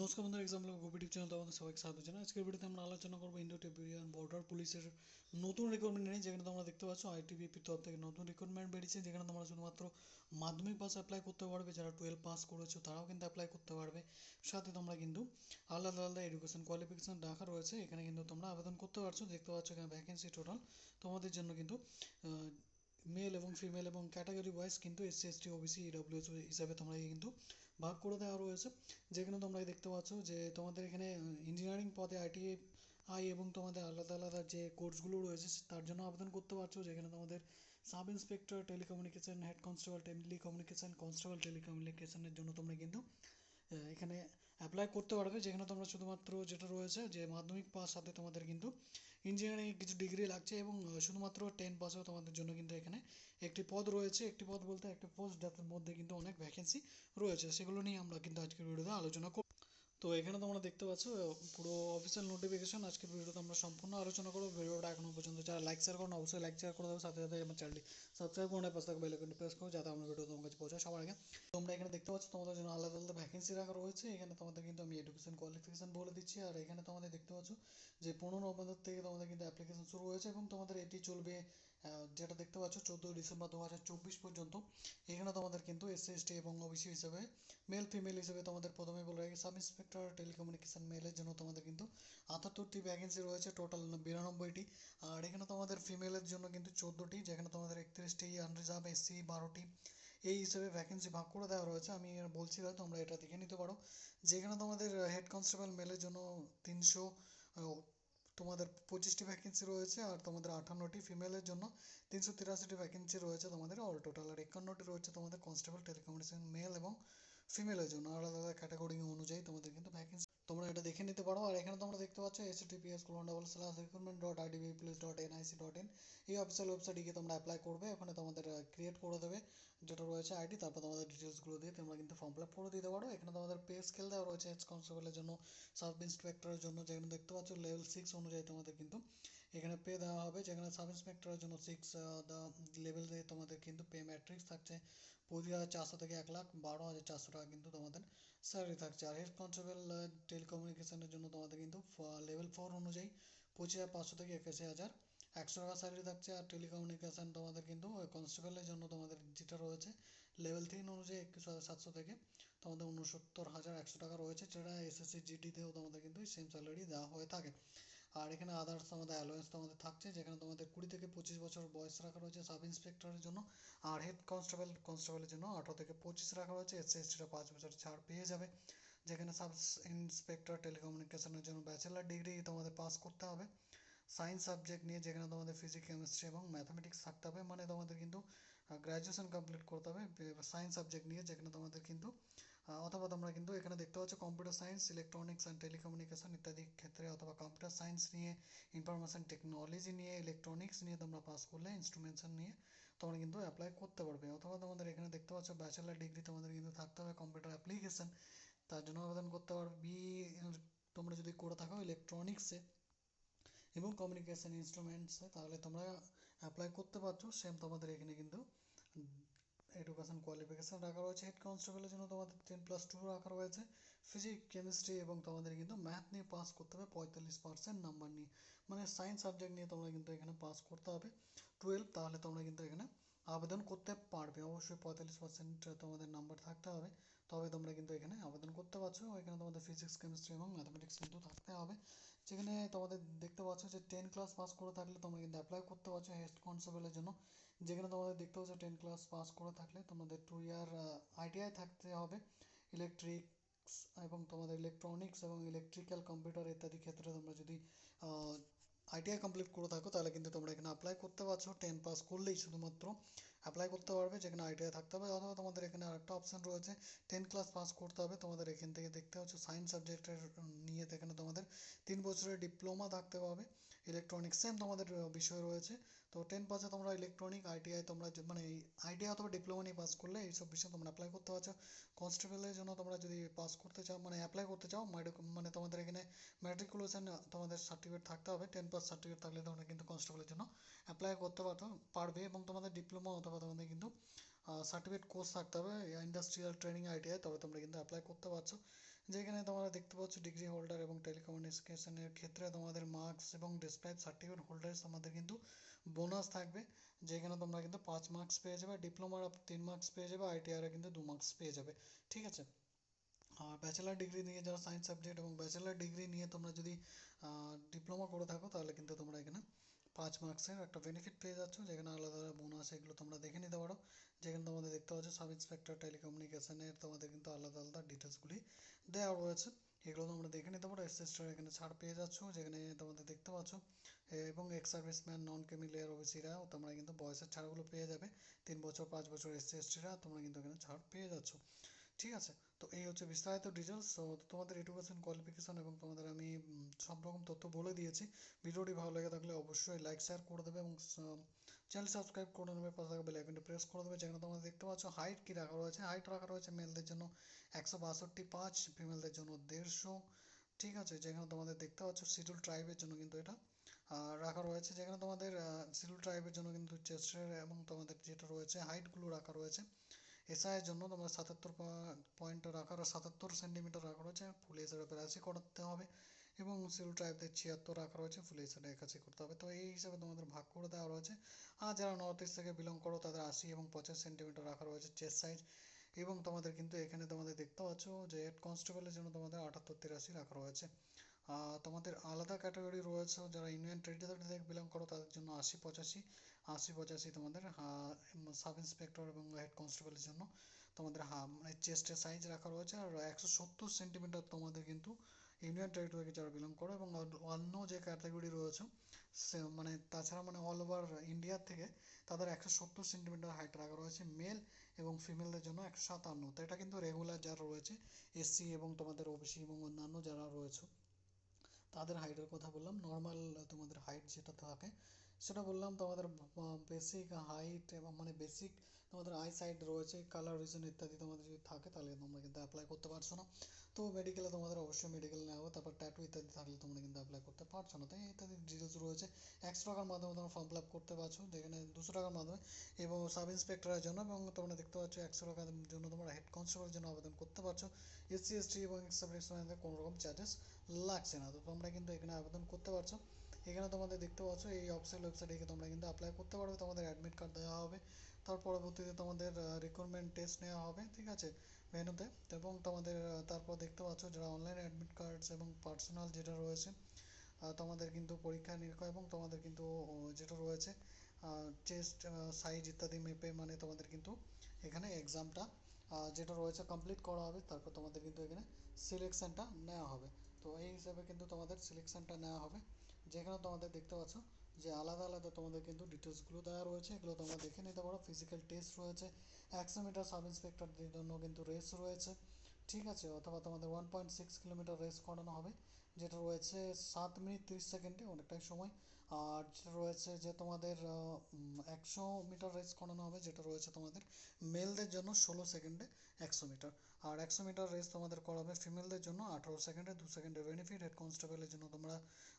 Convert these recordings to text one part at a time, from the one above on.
নমস্কার বন্ধুরা এক্সাম লোক ইউটিউব চ্যানেল তোমাদের সবাইকে স্বাগত জানাই। আজকের ভিডিওতে আমরা আলোচনা করব ইন্ডো টিবিয়ান বর্ডার পুলিশের নতুন রিক্রুটমেন্ট নিয়ে, যেখানে তোমরা দেখতে পাচ্ছ আইটিবিপির তরফ থেকে নতুন রিক্রুটমেন্ট বেরিয়েছে, যেখানে তোমরা শুধুমাত্র মাধ্যমিক পাস অ্যাপ্লাই করতে পারবে, যারা টুয়েলভ পাস করেছ তারাও কিন্তু অ্যাপ্লাই করতে পারবে। সাথে তোমরা কিন্তু আলাদা আলাদা এডুকেশন কোয়ালিফিকেশন রাখা রয়েছে, এখানে কিন্তু তোমরা আবেদন করতে পারছ, দেখতে পাচ্ছ এখানে ভ্যাকেন্সি টোটাল তোমাদের জন্য কিন্তু মেল এবং ফিমেল এবং ক্যাটাগরি ওয়াইজ কিন্তু S C S T O B C E W S হিসাবে তোমরা কিন্তু ভাগ করে দেওয়া রয়েছে। যেখানে তোমরা দেখতে পাচ্ছ যে তোমাদের এখানে ইঞ্জিনিয়ারিং পদে আইটিআই আই এবং তোমাদের আলাদা আলাদা যে কোর্সগুলো রয়েছে তার জন্য আবেদন করতে পারছ। যেখানে তোমাদের sub inspector telecommunication head constable telecommunication constable টেলিকমিউনিকেশনের জন্য তোমরা কিন্তু এখানে অ্যাপ্লাই করতে পারবে, যেখানে তোমরা শুধুমাত্র যেটা রয়েছে যে মাধ্যমিক পাস সাথে তোমাদের কিন্তু ইঞ্জিনিয়ারিং কিছু ডিগ্রি লাগছে এবং শুধুমাত্র টেন পাসেও তোমাদের জন্য কিন্তু এখানে একটি পদ রয়েছে। একটি পদ বলতে একটি পোস্ট যাদের মধ্যে কিন্তু অনেক ভ্যাকেন্সি রয়েছে। সেগুলো নিয়ে আমরা কিন্তু আজকের ভিডিওতে আলোচনা করব। তো এখানে তোমরা দেখতে পাচ্ছ পুরো অফিসিয়াল নোটিফিকেশন আজকের ভিডিওতে আমরা সম্পূর্ণ আলোচনা করব। ভিডিওটা এখনও পর্যন্ত যারা লাইক শেয়ার করুন, অবশ্যই লাইক শেয়ার করে দেবো। সাথে সাথে আমার চ্যানেলটি সাবস্ক্রাইব করে পাশে বেল আইকনটি প্রেস করো, যাতে আমার ভিডিও তোমার কাছে পৌঁছায় সবার আগে। তোমরা এখানে দেখতে পাচ্ছ, তোমাদের জন্য আলাদা আলাদা ভ্যাকেন্সি রাখা রয়েছে। এখানে তোমাদের কিন্তু আমি এডুকেশন কোয়ালিফিকেশন বলে দিচ্ছি। আর এখানে তোমাদের দেখতে পাচ্ছ যে পনেরো নভেম্বর থেকে তোমাদের কিন্তু অ্যাপ্লিকেশন শুরু হয়েছে এবং তোমাদের এটি চলবে যেটা দেখতে পাচ্ছ চোদ্দোই ডিসেম্বর দু হাজার চব্বিশ পর্যন্ত। এখানে তোমাদের কিন্তু এসসি এসটি এবং ওবিসি হিসেবে মেল ফিমেল হিসেবে তোমাদের প্রথমে বলে রাখি সাব ইন্সপেক্টর টেলিকমিউনিকেশন মেলের জন্য তোমাদের কিন্তু আটাত্তরটি ভ্যাকেন্সি রয়েছে টোটাল বিরানব্বইটি। আর এখানে তোমাদের ফিমেলের জন্য কিন্তু চোদ্দোটি, যেখানে তোমাদের একত্রিশটি আনরিজার্ভ এসসি বারোটি। এই হিসেবে ভ্যাকেন্সি ভাগ করে দেওয়া রয়েছে। আমি বলছি না, তোমরা এটা দেখে নিতে পারো। যেখানে তোমাদের হেড কনস্টেবল মেলের জন্য তিনশো তোমাদের পঁচিশটি ভ্যাকেন্সি রয়েছে আর তোমাদের আটান্নটি ফিমেলের জন্য তিনশো তিরাশিটি ভ্যাকেন্সি রয়েছে তোমাদের। অল টোটাল আর একান্নটি রয়েছে তোমাদের কনস্টেবল টেলিকমিউনিকেশন মেল এবং ফিমেলের জন্য। আলাদা আলাদা ক্যাটাগরি অনুযায়ী তোমাদের কিন্তু ভ্যাকেন্সি তোমরা এটা দেখে নিতে পারো। আর এখানে তোমরা দেখতে পাচ্ছ S TPS colon double slash recruitment dot ITB police dot NIC dot in এই অফিসিয়াল ওয়েবসাইটে গিয়ে তোমরা অ্যাপ্লাই করবে। ওখানে তোমাদের ক্রিয়েট করে দেবে যেটা রয়েছে আইডি তারপর তোমাদের ডিটেলসগুলো দিয়ে তোমরা কিন্তু ফর্ম ফিল আপ করে দিতে পারো। এখানে তোমাদের পে স্কেল দেওয়া রয়েছে হেড কনস্টেবলের জন্য সাব ইন্সপেক্টরের জন্য। যেখানে দেখতে পাচ্ছ লেভেল সিক্স অনুযায়ী তোমাদের কিন্তু এখানে পে দেওয়া হবে, যেখানে সাব ইন্সপেক্টরের জন্য সিক্স লেভেল তোমাদের কিন্তু পে ম্যাট্রিক্স থাকছে। পঁচিশ হাজার চারশো থেকে এক লাখ, বারো হাজার চারশো টাকা কিন্তু তোমাদের স্যালারি থাকছে। আর হেড কনস্টেবল টেলিকমিউনিকেশনের জন্য তোমাদের কিন্তু লেভেল ফোর অনুযায়ী পঁচিশ হাজার পাঁচশো থেকে একুশে হাজার একশো টাকা স্যালারি থাকছে। আর টেলিকমিউনিকেশন তোমাদের কিন্তু কনস্টেবলের জন্য তোমাদের যেটা রয়েছে লেভেল থ্রি অনুযায়ী একুশ হাজার সাতশো থেকে তোমাদের উনসত্তর হাজার একশো টাকা রয়েছে, যেটা এসএসসি জিডিতেও তোমাদের কিন্তু সেম স্যালারি দেওয়া হয়ে থাকে। আর এখানে আদার্স তোমাদের অ্যালোয়েন্স তোমাদের থাকছে, যেখানে তোমাদের কুড়ি থেকে পঁচিশ বছর বয়স রাখা রয়েছে সাব ইন্সপেক্টরের জন্য, আর হেড কনস্টেবল কনস্টেবলের জন্য আঠারো থেকে পঁচিশ রাখা রয়েছে এসসি এসটিরা পাঁচ বছর ছাড় পেয়ে যাবে। যেখানে সাব ইন্সপেক্টর টেলিকমিউনিকেশনের জন্য ব্যাচেলার ডিগ্রি তোমাদের পাস করতে হবে। সায়েন্স সাবজেক্ট নিয়ে যেখানে তোমাদের ফিজিক্স কেমিস্ট্রি এবং ম্যাথামেটিক্স থাকতে হবে মানে তোমাদের কিন্তু গ্র্যাজুয়েশন কমপ্লিট করতে হবে সায়েন্স সাবজেক্ট নিয়ে যেখানে তোমাদের কিন্তু অথবা তোমরা কিন্তু এখানে দেখতে পাচ্ছ computer science electronics and telecommunication ইত্যাদি ক্ষেত্রে অথবা কম্পিউটার সায়েন্স নিয়ে ইনফরমেশন টেকনোলজি নিয়ে ইলেকট্রনিক্স নিয়ে তোমরা পাস করলে ইনস্ট্রুমেন্টেশন নিয়ে তোমরা কিন্তু অ্যাপ্লাই করতে পারবে। অথবা তোমাদের এখানে দেখতে পাচ্ছ ব্যাচেলার ডিগ্রি তোমাদের কিন্তু থাকতে হবে কম্পিউটার অ্যাপ্লিকেশন তার জন্য আবেদন করতে পারবে। বি তোমরা যদি করে থাকো ইলেকট্রনিক্সে এবং কমিউনিকেশন ইনস্ট্রুমেন্টসে তাহলে তোমরা অ্যাপ্লাই করতে পারছ। সেম তোমাদের এখানে কিন্তু এডুকেশন কোয়ালিফিকেশান রাখা রয়েছে। হেড কনস্টেবলের জন্য তোমাদের টেন প্লাস টু রাখা রয়েছে। ফিজিক্স কেমিস্ট্রি এবং তোমাদের কিন্তু ম্যাথ নিয়ে পাস করতে হবে। পঁয়তাল্লিশ পার্সেন্ট নাম্বার নিয়ে। মানে সায়েন্স সাবজেক্ট নিয়ে তোমরা কিন্তু এখানে পাস করতে হবে। টুয়েলভ তাহলে তোমরা কিন্তু এখানে আবেদন করতে পারবে। অবশ্যই পঁয়তাল্লিশ পার্সেন্ট তোমাদের নাম্বার থাকতে হবে। তবে তোমরা কিন্তু এখানে আবেদন করতে পারছ। এখানে তোমাদের ফিজিক্স কেমিস্ট্রি এবং ম্যাথামেটিক্স কিন্তু থাকতে হবে। যেখানে তোমাদের দেখতে পাচ্ছ যে টেন ক্লাস পাস করে থাকলে তোমরা কিন্তু অ্যাপ্লাই করতে পারছ হেড কনস্টেবলের জন্য। যেখানে তোমাদের দেখতে পাচ্ছ টেন ক্লাস পাস করে থাকলে তোমাদের টু ইয়ার আইটিআই থাকতে হবে। ইলেকট্রিক্স এবং তোমাদের ইলেকট্রনিক্স এবং ইলেকট্রিক্যাল কম্পিউটার ইত্যাদি ক্ষেত্রে তোমরা যদি আইটিআই কমপ্লিট করে থাকো, তাহলে কিন্তু তোমরা এখানে অ্যাপ্লাই করতে পারছ। টেন পাস করলেই শুধুমাত্র অ্যাপ্লাই করতে পারবে, যেখানে আইটিআই থাকতে হবে। অথবা তোমাদের এখানে আরেকটা অপশান রয়েছে টেন ক্লাস পাস করতে হবে। তোমাদের এখান থেকে দেখতে হচ্ছে সায়েন্স সাবজেক্টের নিয়ে এখানে তোমাদের তিন বছরের ডিপ্লোমা থাকতে হবে। ইলেকট্রনিক্স সেম তোমাদের বিষয় রয়েছে। তো টেন পাসে তোমরা ইলেকট্রনিক আইটিআই তোমরা মানে আইটিআই অথবা ডিপ্লোমা নিয়ে পাস করলে এইসব বিষয়ে তোমরা অ্যাপ্লাই করতে পারছ। কনস্টেবলের জন্য তোমরা যদি পাস করতে চাও মানে অ্যাপ্লাই করতে চাও মানে তোমাদের এখানে ম্যাট্রিকুলেশন তোমাদের সার্টিফিকেট থাকতে হবে। টেন পাস সার্টিফিকেট থাকলে তোমরা কিন্তু কনস্টেবলের জন্য অ্যাপ্লাই করতে পারতো পারবে এবং তোমাদের ডিপ্লোমা অথবা তোমাদের কিন্তু সার্টিফিকেট কোর্স থাকতে হবে। ইন্ডাস্ট্রিয়াল ট্রেনিং আইটিআই তবে তোমরা কিন্তু অ্যাপ্লাই করতে পারছ। যেখানে তোমরা দেখতে পাচ্ছ ডিগ্রি হোল্ডার এবং টেলিকমিউনিকেশনের ক্ষেত্রে তোমাদের মার্কস এবং ডিসপ্যাচ সার্টিফিকেট হোল্ডার্স তোমাদের কিন্তু বোনাস থাকবে। যেখানে তোমরা কিন্তু পাঁচ মার্কস পেয়ে যাবে ডিপ্লোমার তিন মার্কস পেয়ে যাবে আইটিআরে কিন্তু দু মার্কস পেয়ে যাবে। ঠিক আছে? আর ব্যাচেলার ডিগ্রি নিয়ে যারা সায়েন্স সাবজেক্ট এবং ব্যাচেলার ডিগ্রি নিয়ে তোমরা যদি ডিপ্লোমা করে থাকো, তাহলে কিন্তু তোমরা এখানে পাঁচ মার্কসের একটা বেনিফিট পেয়ে যাচ্ছ, যেখানে আলাদা আলাদা বোনাস এগুলো তোমরা দেখে নিতে পারো। যেখানে তোমাদের দেখতে পাচ্ছ সাব ইন্সপেক্টর টেলিকমিউনিকেশনের তোমাদের কিন্তু আলাদা আলাদা ডিটেলসগুলি দেওয়া রয়েছে। এগুলো তোমরা দেখে নিতে পারো। এসএসটার এখানে ছাড় পেয়ে যাচ্ছ, যেখানে তোমাদের দেখতে পাচ্ছ এবং ex serviceman non creamy layer ওবিসিরা তোমরা কিন্তু বয়সের ছাড়গুলো পেয়ে যাবে। তিন বছর, পাঁচ বছর এসসি এসটিরা তোমরা কিন্তু এখানে ছাড় পেয়ে যাচ্ছ। ঠিক আছে? তো এই হচ্ছে বিস্তারিত ডিটেলস তো তোমাদের এডুকেশন কোয়ালিফিকেশন এবং তোমাদের আমি সব রকম তথ্য বলে দিয়েছি। ভিডিওটি ভালো লেগে থাকলে অবশ্যই লাইক শেয়ার করে দেবে এবং চ্যানেল সাবস্ক্রাইব করে নেবে, পাশে থাকা বেল প্রেস করে দেবে, যেখানে তোমরা দেখতে পাচ্ছ হাইট কী রাখা রয়েছে। হাইট রাখা রয়েছে মেলদের জন্য একশো বাষট্টি পাঁচ ফিমেলদের জন্য দেড়শো, ঠিক আছে? যেখানে তোমাদের দেখতে পাচ্ছ শিডিউল ট্রাইবের জন্য কিন্তু এটা রাখা রয়েছে। যেখানে তোমাদের শিডিউল ট্রাইবের জন্য কিন্তু চেস্টের এবং তোমাদের যেটা রয়েছে হাইটগুলো রাখা রয়েছে। এসআইয়ের জন্য তোমার সাতাত্তর পয়েন্ট রাখার সাতাত্তর সেন্টিমিটার রাখা রয়েছে। ফুল এসআরে বিরাশি করতে হবে এবং শিডিউল ট্রাইবদের ছিয়াত্তর রাখা রয়েছে। ফুল এসআরে একাশি করতে হবে। তো এই হিসাবে তোমাদের ভাগ করে দেওয়া রয়েছে। আর যারা নর্থ ইস্ট থেকে বিলং করো, তাদের আশি এবং পঁচাশ সেন্টিমিটার রাখা রয়েছে চেস্ট সাইজ এবং তোমাদের কিন্তু এখানে তোমাদের দেখতে পাচ্ছ যে হেড কনস্টেবলের জন্য তোমাদের আটাত্তর, তিরাশি রাখা রয়েছে। তোমাদের আলাদা ক্যাটাগরি রয়েছে। যারা ইউনিয়ন টেরিটরি থেকে বিলং করো, তাদের জন্য আশি, পঁচাশি। আশি পঁচাশি তোমাদের সাব ইন্সপেক্টর এবং হেড কনস্টেবলের জন্য। তোমাদের, হা মানে চেস্টের সাইজ রাখা রয়েছে আর একশো সত্তর সেন্টিমিটার তোমাদের কিন্তু ইউনিয়ন টেরিটরি থেকে যারা বিলং করো এবং অন্য যে ক্যাটাগরি রয়েছে, সে মানে তাছাড়া মানে অল ওভার ইন্ডিয়ার থেকে তাদের একশো সত্তর সেন্টিমিটার হাইট রাখা রয়েছে মেল এবং ফিমেলদের জন্য একশো সাতান্ন। তো এটা কিন্তু রেগুলার যারা রয়েছে এসসি এবং তোমাদের ওবিসি এবং অন্যান্য যারা রয়েছে, তাদের হাইটের কথা বললাম। নর্মাল তোমাদের হাইট যেটা থাকে সেটা বললাম তোমাদের বেসিক হাইট এবং মানে বেসিক তোমাদের আই সাইট রয়েছে কালার ভিশন ইত্যাদি তোমাদের যদি থাকে তাহলে তোমরা কিন্তু অ্যাপ্লাই করতে পারছ না। তো মেডিকেলে তোমাদের অবশ্যই মেডিকেল নেওয়া হবে, তারপর ট্যাটু ইত্যাদি থাকলে তোমরা কিন্তু অ্যাপ্লাই করতে পারছ না। তাই ইত্যাদি ডিটেলস রয়েছে। একশো টাকার মাধ্যমে তোমরা ফর্ম ফিল আপ করতে পারছ, যেখানে দুশো টাকার মাধ্যমে এবং সাব ইন্সপেক্টরের জন্য এবং তোমরা দেখতে পাচ্ছ একশো টাকার জন্য তোমরা হেড কনস্টেবলের জন্য আবেদন করতে পারছ। এসসি এসটি এবং কোনো রকম চার্জেস লাগছে না। তো তোমরা কিন্তু এখানে আবেদন করতে পারছ। এখানে তোমাদের দেখতে পাচ্ছ, এই অফিসিয়াল ওয়েবসাইটে গিয়ে তোমরা কিন্তু অ্যাপ্লাই করতে পারবে, তোমাদের অ্যাডমিট কার্ড দেওয়া হবে। তার পরবর্তীতে তোমাদের রিক্রুটমেন্ট টেস্ট নেওয়া হবে, ঠিক আছে? ভেনুতে এবং তোমাদের তারপর দেখতে পাচ্ছ যারা অনলাইন অ্যাডমিট কার্ডস এবং পার্সোনাল যেটা রয়েছে তোমাদের কিন্তু পরীক্ষা, নিরীক্ষা এবং তোমাদের কিন্তু যেটা রয়েছে চেস্ট সাইজ ইত্যাদি মেপে মানে তোমাদের কিন্তু এখানে এক্সামটা যেটা রয়েছে কমপ্লিট করা হবে। তারপর তোমাদের কিন্তু এখানে সিলেকশানটা নেওয়া হবে। তো এই হিসাবে কিন্তু তোমাদের সিলেকশানটা নেওয়া হবে। যেখানে তোমাদের দেখতে পাচ্ছ যে আলাদা আলাদা তোমাদের কিন্তু ডিটেলসগুলো দেওয়া রয়েছে। এগুলো তোমরা দেখে নিতে পারো। ফিজিক্যাল টেস্ট রয়েছে। একশো মিটার সাব ইন্সপেক্টরদের জন্য কিন্তু রেস রয়েছে। ঠিক আছে, অথবা তোমাদের one point six kilometre race করানো হবে, যেটা রয়েছে সাত মিনিট তিরিশ সেকেন্ডে অনেকটাই সময়। আর যেটা রয়েছে যে তোমাদের একশো মিটার রেস করানো হবে, যেটা রয়েছে তোমাদের মেলদের জন্য ষোলো সেকেন্ডে একশো মিটার। আর একশো মিটার রেস তোমাদের করাবে ফিমেলদের জন্য আঠারো সেকেন্ডে, দু সেকেন্ডের বেনিফিট হেড কনস্টেবলের জন্য তোমরা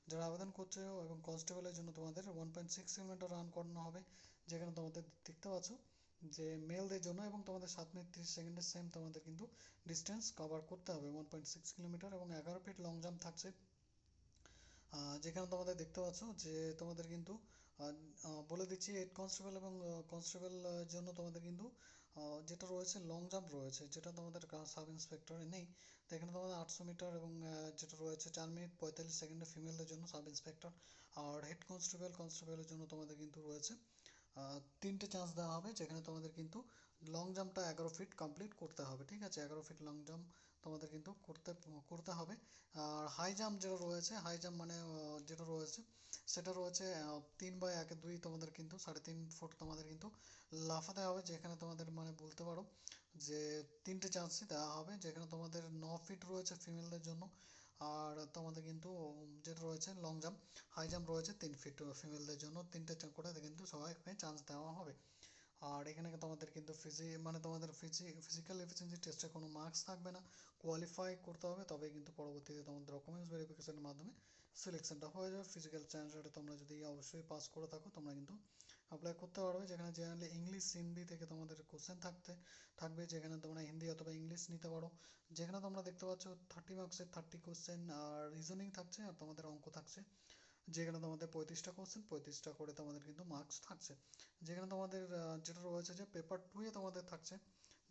যারা আবেদন করছ এবং কনস্টেবলের জন্য তোমাদের one point six kilometre run করানো হবে, যেখানে তোমাদের দেখতে পাচ্ছ যে মেলদের জন্য এবং তোমাদের সাত মিনিট তিরিশ সেকেন্ডের সেম তোমাদের কিন্তু ডিস্টেন্স কভার করতে হবে। ওয়ান পয়েন্ট সিক্স কিলোমিটার এবং এগারো ফিট লং জাম্প থাকছে। যেখানে তোমাদের দেখতে পাচ্ছ যে তোমাদের কিন্তু বলে দিচ্ছি হেড কনস্টেবল এবং কনস্টেবল জন্য তোমাদের কিন্তু যেটা রয়েছে লং জাম্প রয়েছে, যেটা তোমাদের সাব ইন্সপেক্টরে নেই। তো এখানে তোমাদের আটশো মিটার এবং যেটা রয়েছে চার মিনিট পঁয়তাল্লিশ সেকেন্ডে ফিমেলদের জন্য সাব ইন্সপেক্টর আর হেড কনস্টেবল কনস্টেবলের জন্য তোমাদের কিন্তু রয়েছে তিনটে চান্স দেওয়া হবে, যেখানে তোমাদের কিন্তু লং জাম্পটা এগারো ফিট কমপ্লিট করতে হবে, ঠিক আছে? এগারো ফিট লং জাম্প তোমাদের কিন্তু করতে করতে হবে। আর হাই জাম্প যেটা রয়েছে হাই জাম্প মানে যেটা রয়েছে, সেটা রয়েছে তিন বাই একে দুই তোমাদের কিন্তু, সাড়ে তিন ফুট তোমাদের কিন্তু লাফাতে হবে, যেখানে তোমাদের মানে বলতে পারো যে তিনটে চান্সই দেওয়া হবে, যেখানে তোমাদের ন ফিট রয়েছে ফিমেলদের জন্য। আর তোমাদের কিন্তু যেটা রয়েছে লং জাম্প হাই জাম্প রয়েছে, তিন ফিট ফিমেলদের জন্য তিনটে করে কিন্তু সবাইকে চান্স দেওয়া হবে। আর এখানে তোমাদের কিন্তু ফিজি মানে তোমাদের ফিজি ফিজিক্যাল এফিসিয়েন্সি টেস্টে কোনো মার্কস থাকবে না। কোয়ালিফাই করতে হবে, তবেই কিন্তু পরবর্তীতে তোমাদের ডকুমেন্টস ভেরিফিকেশনের মাধ্যমে সিলেকশনটা হয়ে যাবে। ফিজিক্যাল স্ট্যান্ডার্ডে তোমরা যদি অবশ্যই পাস করে থাকো, তোমরা কিন্তু অ্যাপ্লাই করতে পারবে, যেখানে জেনারেলি ইংলিশ হিন্দি থেকে তোমাদের কোশ্চেন থাকতে, থাকবে, যেখানে তোমরা হিন্দি অথবা ইংলিশ নিতে পারো। যেখানে তোমরা দেখতে পাচ্ছ থার্টি মার্কসের থার্টি কোশ্চেন আর রিজনিং থাকছে আর তোমাদের অঙ্ক থাকছে। যেখানে তোমাদের পঁয়ত্রিশটা কোশ্চেন পঁয়ত্রিশটা করে তোমাদের কিন্তু মার্কস থাকছে। যেখানে তোমাদের যেটা রয়েছে যে পেপার টুয়ে তোমাদের থাকছে।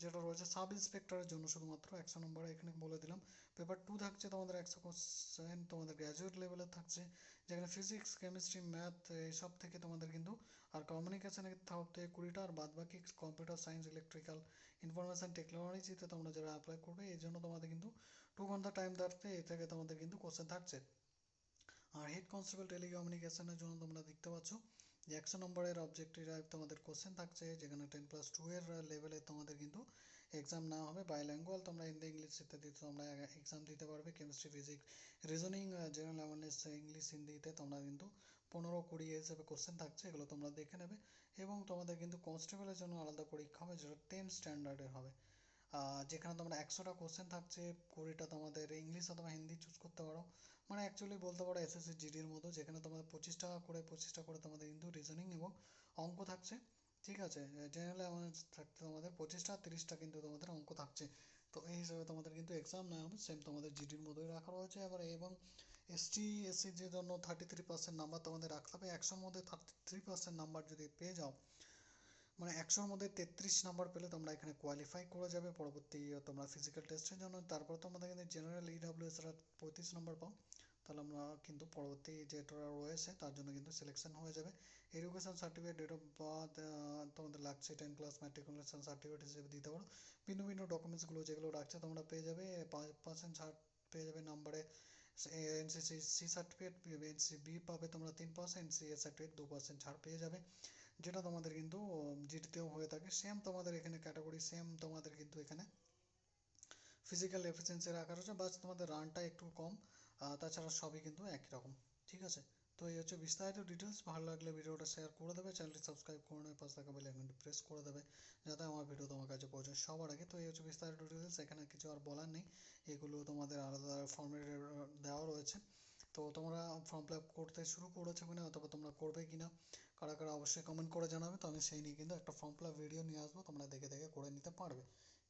যেটা রয়েছে সাব ইন্সপেক্টরের জন্য শুধুমাত্র, একশো নম্বরে এখানে বলে দিলাম। পেপার টু থাকছে তোমাদের, একশো কোশ্চেন তোমাদের গ্র্যাজুয়েট লেভেলের থাকছে। যেখানে ফিজিক্স কেমিস্ট্রি ম্যাথ এইসব থেকে তোমাদের কিন্তু আর কমিউনিকেশনের থাকতে কুড়িটা আর বাদ বাকি কম্পিউটার সায়েন্স ইলেকট্রিক্যাল ইনফরমেশন টেকনোলজিতে তোমরা যারা অ্যাপ্লাই করবে, এই জন্য তোমাদের কিন্তু টু ঘণ্টা টাইম থাকতে এ থেকে তোমাদের কিন্তু কোশ্চেন থাকছে। আর হেড কনস্টেবল টেলিকমিউনিকেশনের জন্য তোমরা দেখতে পাচ্ছ যে একশো নম্বরের অবজেক্টিভ তোমাদের কোশ্চেন থাকছে, যেখানে টেন প্লাস টু এর লেভেলে তোমাদের কিন্তু এক্সাম নেওয়া হবে। বাইল্যাঙ্গুয়াল তোমরা হিন্দি ইংলিশ ইত্যাদিতে তোমরা এক্সাম দিতে পারবে। Chemistry physics reasoning general awareness English হিন্দিতে তোমরা কিন্তু পনেরো কুড়ি হিসেবে কোশ্চেন থাকছে, এগুলো তোমরা দেখে নেবে। এবং তোমাদের কিন্তু কনস্টেবলের জন্য আলাদা পরীক্ষা হবে, যেটা টেন স্ট্যান্ডার্ডের হবে। যেখানে তোমরা একশোটা কোশ্চেন থাকছে, কুড়িটা তোমাদের ইংলিশ অথবা হিন্দি চুজ করতে পারো। মানে অ্যাকচুয়ালি বলতে পারো এসএসসি জিডির মতো, যেখানে তোমাদের পঁচিশ টাকা করে পঁচিশটা করে তোমাদের কিন্তু রিজনিং এবং অঙ্ক থাকছে, ঠিক আছে? জেনারেল অ্যাওয়ারনেস থাকতে তোমাদের পঁচিশটা তিরিশটা কিন্তু তোমাদের অঙ্ক থাকছে। তো এই হিসাবে তোমাদের কিন্তু এক্সাম নেওয়া হবে সেম তোমাদের জিডির মতোই রাখা রয়েছে। এবার এবং এসটি এসসির জন্য থার্টি থ্রি পার্সেন্ট নাম্বার তোমাদের রাখতে হবে। একশোর মধ্যে থার্টি থ্রি পার্সেন্ট নাম্বার যদি পেয়ে যাও মানে একশোর মধ্যে তেত্রিশ নাম্বার পেলে তোমরা এখানে কোয়ালিফাই করে যাবে। পরবর্তী, তোমরা ফিজিক্যাল টেস্টের জন্য। তারপর তোমাদের কিন্তু জেনারেল ইডাব্লিউএস এর পঁয়ত্রিশ নাম্বার পাও। তাহলে আমরা কিন্তু পরবর্তী যেটা রয়েছে, তার জন্য কিন্তু সিলেকশন হয়ে যাবে। Education certificate date of birth তোমাদের লাগছে টেন ক্লাস ম্যাট্রিকুলেশন সার্টিফিকেট হিসেবে দিতে পারো। ভিন্ন ভিন্ন ডকুমেন্টসগুলো যেগুলো রাখছে তোমরা পেয়ে যাবে। পাঁচ পার্সেন্ট ছাড় পেয়ে যাবে নাম্বারে NCC C certificate NC B পাবে তোমরা তিন পার্সেন্ট সি এ সার্টিফিকেট দু পার্সেন্ট ছাড় পেয়ে যাবে। যেটা তোমাদের কিন্তু জিডিতেও হয়ে থাকে। সেম তোমাদের এখানে ক্যাটাগরি সেম তোমাদের কিন্তু এখানে ফিজিক্যাল এফিসিয়েন্সি রাখা রয়েছে। বাস তোমাদের রানটা একটু কম। তাছাড়া সবই কিন্তু একই রকম। ঠিক আছে? তো এই হচ্ছে বিস্তারিত ডিটেলস ভালো লাগলে ভিডিওটা শেয়ার করে দেবে চ্যানেলটি সাবস্ক্রাইব করে নেবে, পাশে থাকা বেল আইকনটি প্রেস করে দেবে, যাতে আমার ভিডিও তোমার কাছে পৌঁছায় সবার আগে। তো এই হচ্ছে বিস্তারিত ডিটেলস এখানে কিছু আর বলার নেই। এগুলো তোমাদের আলাদা ফর্মে দেওয়া রয়েছে। তো তোমরা ফর্ম ফিল আপ করতে শুরু করেছ কিনা, অথবা তোমরা করবে কিনা, কারা কারা অবশ্যই কমেন্ট করে জানাবে। তো আমি সেই নিয়ে কিন্তু একটা ফর্ম ফিল আপ ভিডিও নিয়ে আসব। তোমরা দেখে দেখে করে নিতে পারবে।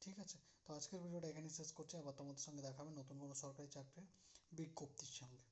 ঠিক আছে? তো আজকের ভিডিওটা এখানেই শেষ করছি। আবার তোমাদের সঙ্গে দেখাবে নতুন কোনো সরকারি চাকরির বিজ্ঞপ্তির সঙ্গে।